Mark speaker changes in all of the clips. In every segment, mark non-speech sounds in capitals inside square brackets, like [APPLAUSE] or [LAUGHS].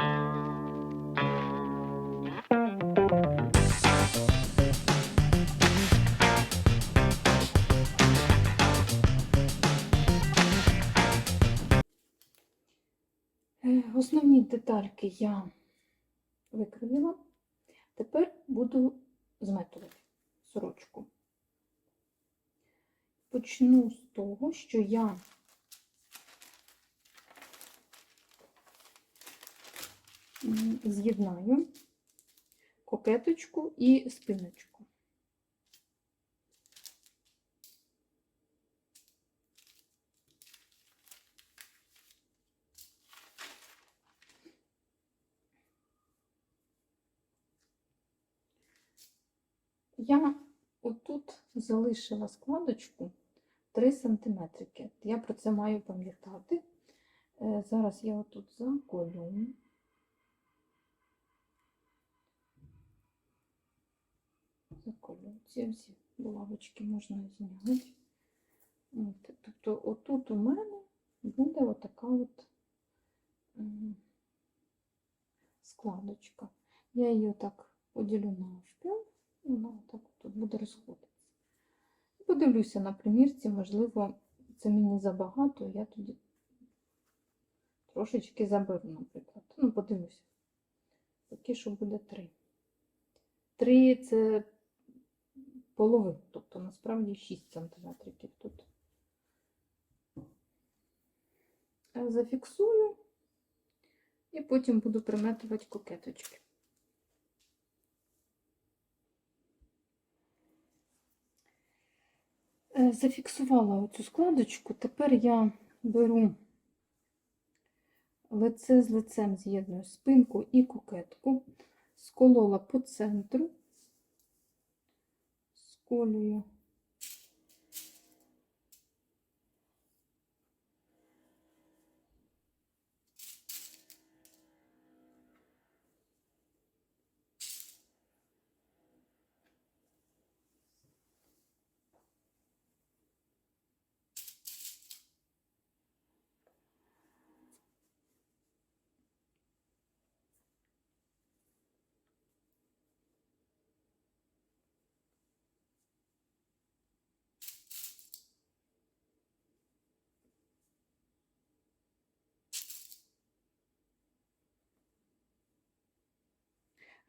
Speaker 1: Е, Основні детальки я викривила. Тепер буду зметувати сорочку. Почну з того, що я з'єднаю кокеточку і спиночку. Я отут залишила складочку 3 см. Я про це маю пам'ятати. Е, Зараз я отут заколю. Заколю. Ці всі булавочки можна зняти. От, тобто отут у мене буде отака от складочка. Я її отак поділю навпіл. Вона отак тут буде розходитися. Подивлюся на примірці, можливо, це мені забагато, я тоді трошечки заберу, наприклад. Ну, подивлюся. Поки що буде три. Три це половина, тобто насправді 6 см тут. Зафіксую і потім буду приметувати кокеточки. Е, Зафіксувала оцю складочку. Тепер я беру лице з лицем з'єдную спинку і кокетку, сколола по центру, сколюю.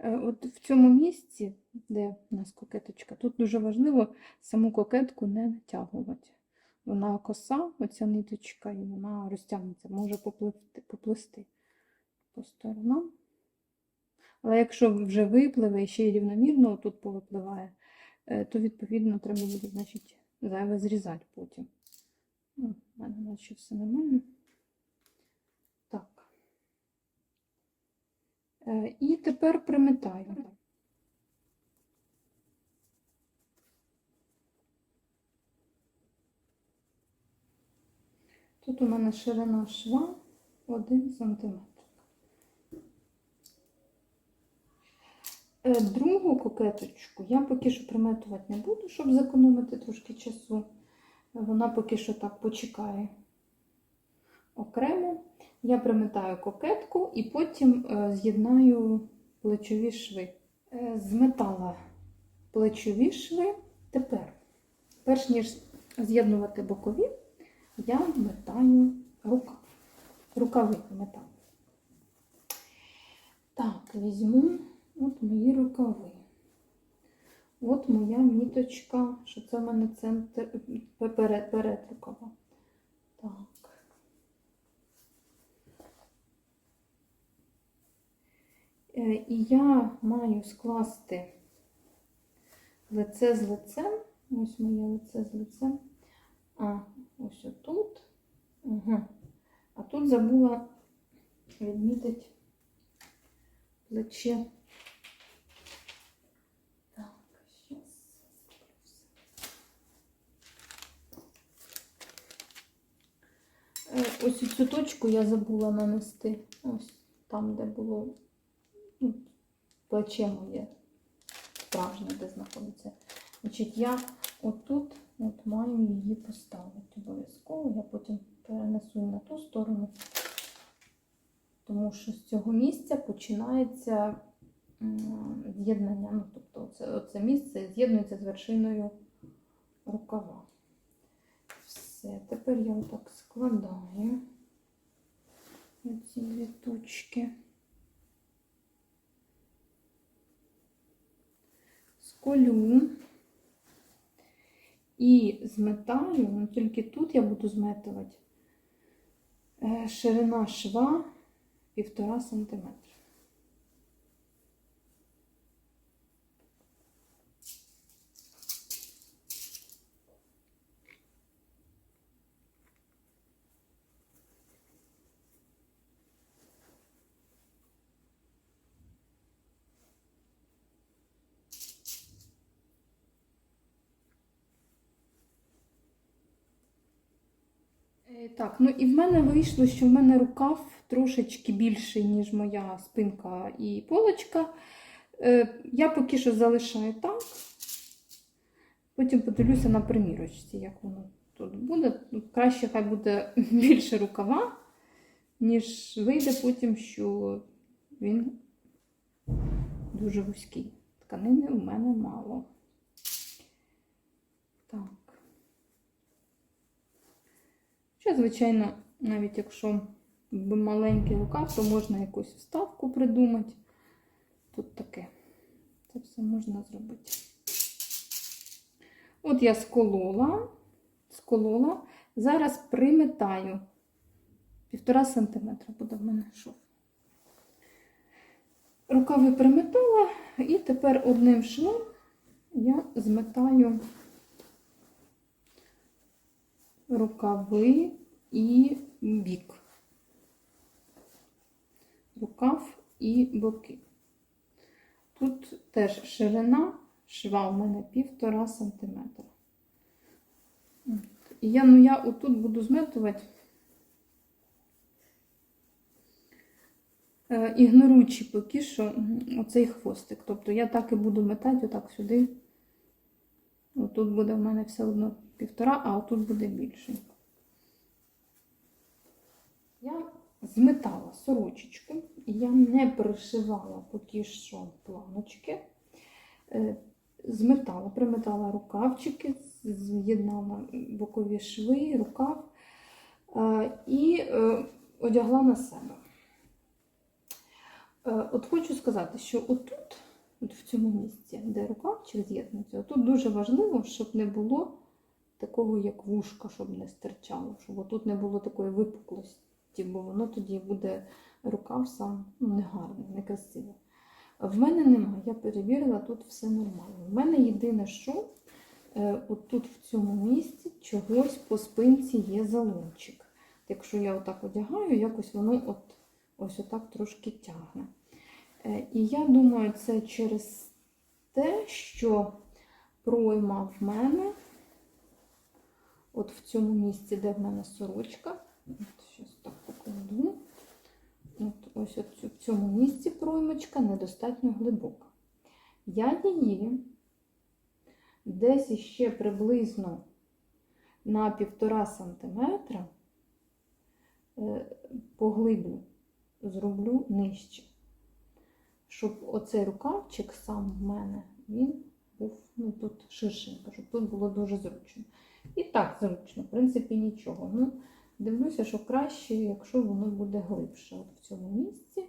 Speaker 1: От в цьому місці, де у нас кокеточка, тут дуже важливо саму кокетку не натягувати. Вона коса, оця ниточка, і вона розтягнеться, може попливти, поплисти по сторонам. Але якщо вже випливе і ще й рівномірно тут повипливає, е, то відповідно треба буде, значить, зайве зрізати потім. Ну, в мене наче все нормально. Так. Е, І тепер приметаю. Тут у мене ширина шва 1 см. Е, Другу кокеточку я поки що приметувати не буду, щоб зекономити трошки часу. Вона поки що так почекає окремо. Я приметаю кокетку і потім е, з'єднаю плечові шви. Е, Зметала плечові шви. Тепер, перш ніж з'єднувати бокові, я метаю рукав. Рукави метаю. Так, візьму от мої рукави. От моя міточка, що це в мене центр перед, перед рукава. Так. Е, І я маю скласти лице з лицем. Ось моє лице з лицем. А, ось отут. Ага. А тут забула відмітити плече. Так, зараз. Ось цю точку я забула нанести. Ось там, де було плече моє справжнє, де знаходиться. Значить, я отут от маю її поставити обов'язково. Я потім перенесу на ту сторону, тому що з цього місця починається з'єднання. Ну, тобто це, оце місце з'єднується з вершиною рукава. Все, тепер я отак складаю ці дві точки. Сколю і зметаю, ну тільки тут я буду зметувати е, ширина шва півтора сантиметра. Е, Так, ну і в мене вийшло, що в мене рукав трошечки більший, ніж моя спинка і полочка. Е, Я поки що залишаю так. Потім подивлюся на примірочці, як воно тут буде. Ну, Краще хай буде [LAUGHS] більше рукава, ніж вийде потім, що він дуже вузький. Тканини у мене мало. Так. Ще, звичайно, навіть якщо маленький рукав, то можна якусь вставку придумати. Тут таке. Це все можна зробити. От я сколола, сколола. Зараз приметаю. Півтора сантиметра буде в мене шов. Рукави приметала, і тепер одним швом я зметаю рукави і бік. Рукав і боки. Тут теж ширина шва у мене півтора сантиметра. І я, ну, я отут буду зметувати, е, ігноруючи поки що оцей хвостик. Тобто я так і буду метати отак сюди. Отут буде в мене все одно півтора, а отут буде більший. Я зметала сорочечку, я не пришивала поки що планочки. Е, Зметала, приметала рукавчики, з'єднала бокові шви, рукав е, і е, одягла на себе. От хочу сказати, що отут, от в цьому місці, де рукавчик з'єднується, тут дуже важливо, щоб не було такого, як вушка, щоб не стирчало, щоб отут не було такої випуклості, бо воно тоді буде рукав сам ну, негарний, некрасивий. В мене немає, я перевірила, тут все нормально. В мене єдине, що е, от тут в цьому місці чогось по спинці є заломчик. Якщо я отак одягаю, якось воно от, ось отак трошки тягне. Е, І я думаю, це через те, що пройма в мене, от в цьому місці, де в мене сорочка, от щось так покладу. От, ось от в цьому місці проймочка недостатньо глибока. Я її десь іще приблизно на півтора сантиметра е, поглиблю, зроблю нижче. Щоб оцей рукавчик сам в мене, він був ну, тут ширшенько, щоб тут було дуже зручно. І так зручно, в принципі, нічого. Ну, Дивлюся, що краще, якщо воно буде глибше. От в цьому місці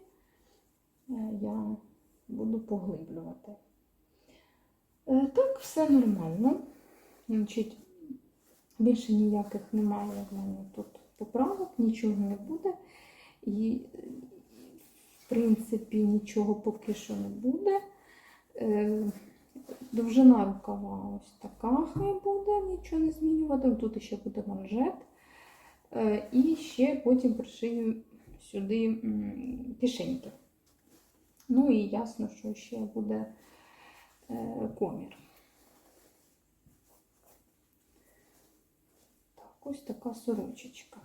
Speaker 1: е, я буду поглиблювати. Е, Так, все нормально. Значить, більше ніяких немає в мене тут поправок, нічого не буде. І, е, в принципі, нічого поки що не буде. Довжина рукава ось така хай буде, нічого не змінювати. Тут ще буде манжет. Е, І ще потім пришию сюди м, кишеньки. Ну і ясно, що ще буде е, комір. Так, ось така сорочечка.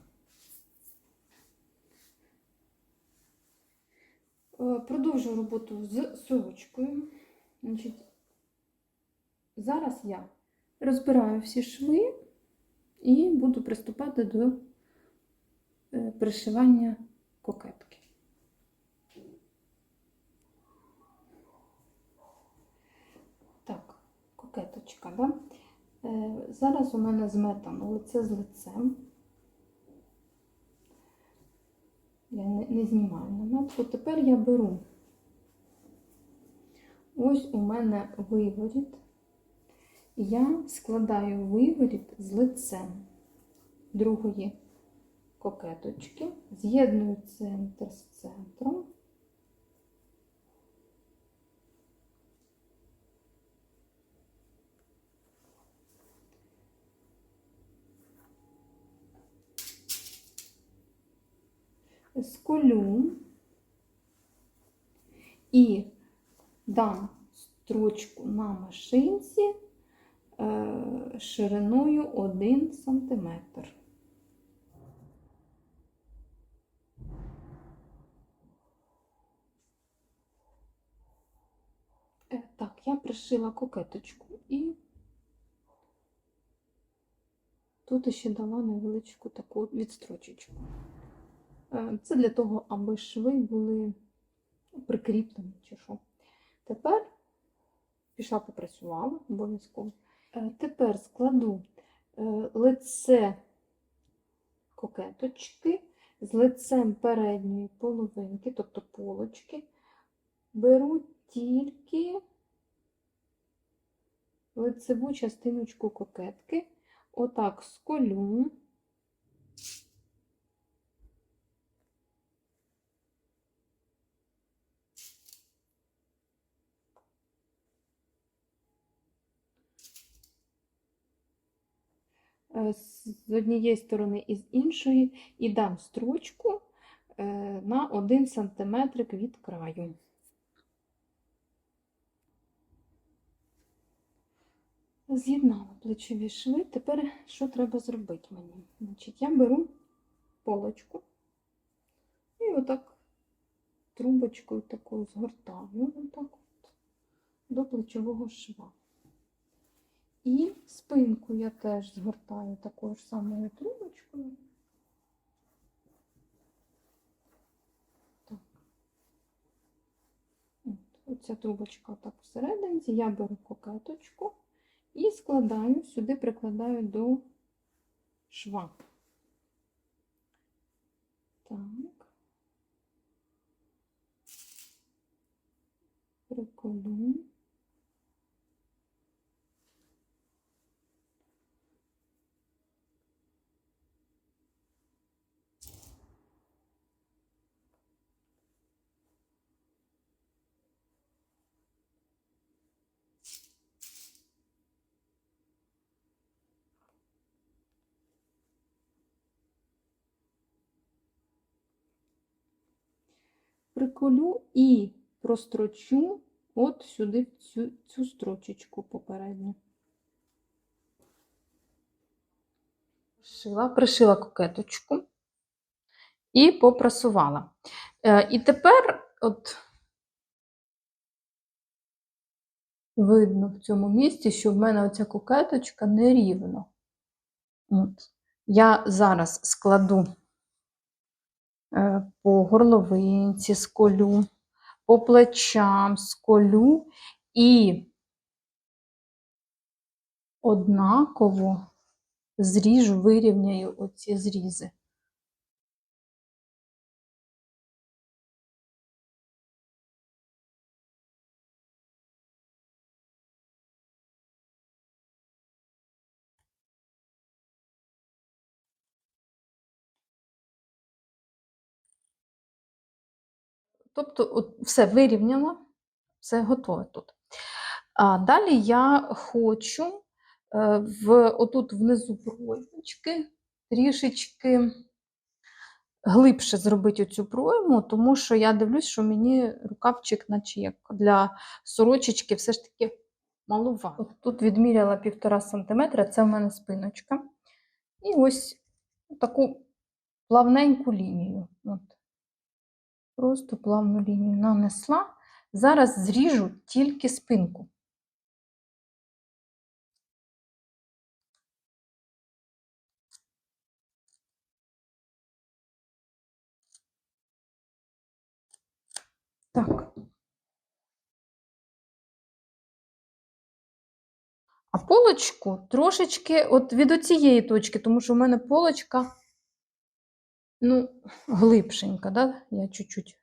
Speaker 1: Е, Продовжую роботу з сорочкою. Значить, Зараз я розбираю всі шви і буду приступати до е, пришивання кокетки. Так, кокеточка, да? Е, зараз у мене зметано лице з лицем. Я не знімаю наметку. Тепер я беру ось у мене виворіт. Я складаю виворіт з лицем. Другої кокеточки, з'єдную центр з центром. Сколю і дам строчку на машинці шириною 1 см. Е, Так, я пришила кокеточку і тут ще дала невеличку таку відстрочечку. Е, Це для того, аби шви були прикріплені чи що. Тепер пішла попрацювала обов'язково. Е, Тепер складу е, лице кокеточки з лицем передньої половинки, тобто полочки. Беру тільки лицеву частиночку кокетки, отак сколю. З однієї сторони і з іншої, і дам строчку е, на 1 см від краю. З'єднала плечові шви. Тепер що треба зробити мені? Значить, я беру полочку і отак трубочкою такою згортаю отак от, до плечового шва. І спинку я теж згортаю такою ж самою трубочкою. Так. От, оця трубочка так всередині. Я беру кокеточку і складаю, сюди прикладаю до шва. Так. Приколю. Приколю і прострочу от сюди цю, цю строчечку попередню. Пришила, пришила кокеточку і попрасувала. Е, і тепер, от видно в цьому місці, що в мене оця кокеточка нерівно. От. Я зараз складу по горловинці сколю, по плечам сколю і однаково зріжу, вирівняю оці зрізи. Тобто, от все вирівняла, все готове тут. А далі я хочу е, в, отут внизу проймочки трішечки глибше зробити цю пройму, тому що я дивлюсь, що мені рукавчик, наче як для сорочечки, все ж таки малувато. От тут відміряла 1,5 см, це в мене спиночка. І ось таку плавненьку лінію. От. Просто плавну лінію нанесла. Зараз зріжу тільки спинку. Так. А полочку трошечки от від оцієї точки, тому що в мене полочка, ну, глибшенька, да? Я чуть-чуть.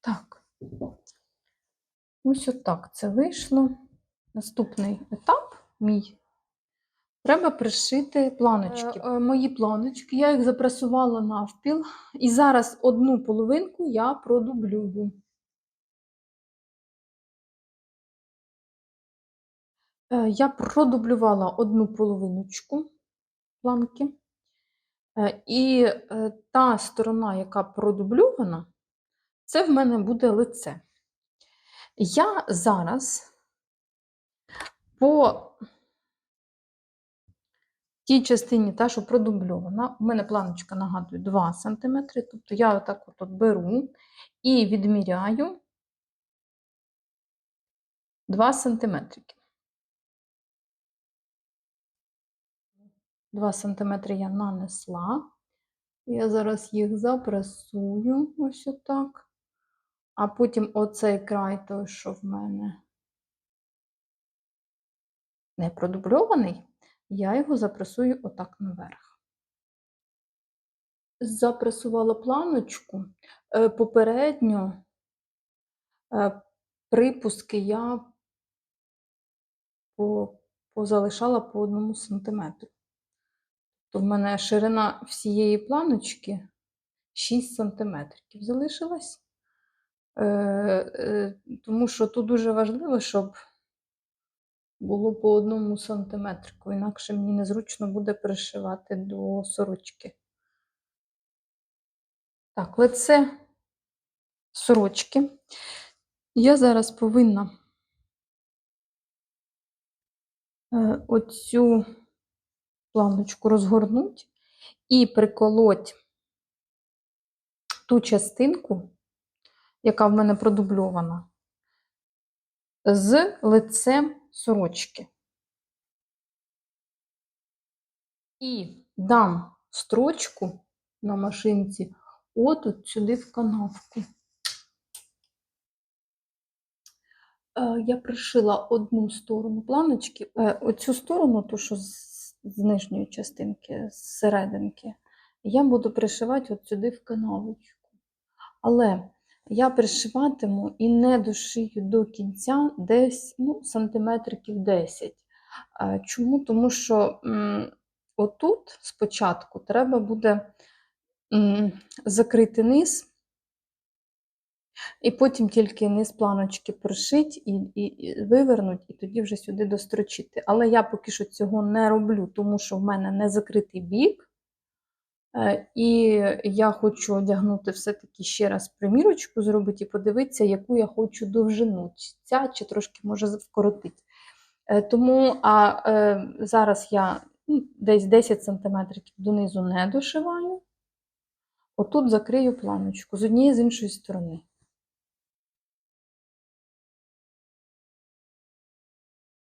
Speaker 1: Так. Ось отак це вийшло. Наступний етап мій. Треба пришити планочки. Е, мої планочки, я їх запресувала навпіл. І зараз одну половинку я продублюю. Я продублювала одну половиночку планки. Е, І е, та сторона, яка продубльована, це в мене буде лице. Я зараз по тій частині, та, що продубльована, у мене планочка нагадує 2 см, тобто я отак от, от беру і відміряю 2 см. 2 см я нанесла. Я зараз їх запресую ось отак. А потім оцей край, той, що в мене не продубльований, я його запресую отак наверх. Запресувала планочку. Е, Попередньо е, припуски я позалишала по одному сантиметру. То в мене ширина всієї планочки 6 сантиметрів залишилась. Е, е, Тому що тут дуже важливо, щоб було по одному сантиметрику, інакше мені незручно буде пришивати до сорочки. Так, лице сорочки. Я зараз повинна е, оцю планочку розгорнути і приколоть ту частинку, яка в мене продубльована, з лицем сорочки. І дам строчку на машинці от, от сюди в канавку. Е, Я пришила одну сторону планочки, е, оцю сторону, ту, що з, нижньої частинки, з серединки, я буду пришивати от сюди в канавочку. Але я пришиватиму і не дошию до кінця десь ну, сантиметриків 10. Е, Чому? Тому що отут спочатку треба буде закрити низ, і потім тільки низ планочки прошить і, і, і вивернуть, і тоді вже сюди дострочити. Але я поки що цього не роблю, тому що в мене не закритий бік. Е, І я хочу одягнути все-таки ще раз примірочку зробити і подивитися, яку я хочу довжину. Ця чи трошки може вкоротити. Е, Тому а, е, зараз я ну, десь 10 см донизу не дошиваю. Отут закрию планочку з однієї з іншої сторони.